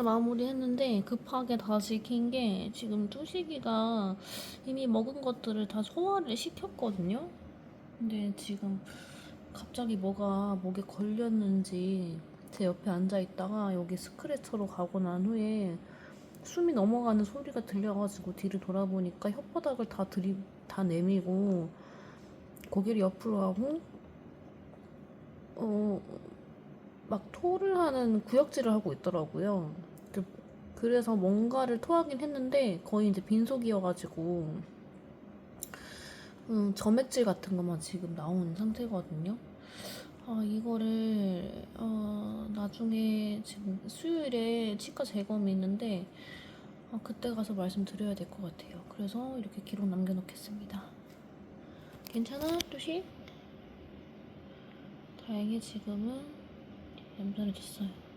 마무리했는데 급하게 다시 킨 게 지금 뚜시기가 이미 먹은 것들을 다 소화를 시켰거든요. 근데 지금 갑자기 뭐가 목에 걸렸는지 제 옆에 앉아 있다가 여기 스크래쳐로 가고 난 후에 숨이 넘어가는 소리가 들려가지고 뒤를 돌아보니까 혓바닥을 다 들이 다 내밀고 고개를 옆으로 하고 어 막 토를 하는 구역질을 하고 있더라고요. 그- 그래서 뭔가를 토하긴 했는데 거의 이제 빈속이어가지고 음, 점액질 같은 것만 지금 나오는 상태거든요. 아 이거를 어, 나중에 지금 수요일에 치과 재검이 있는데 아, 그때 가서 말씀드려야 될 것 같아요. 그래서 이렇게 기록 남겨놓겠습니다. 괜찮아, 뚜시? 다행히 지금은 얌전해졌어요.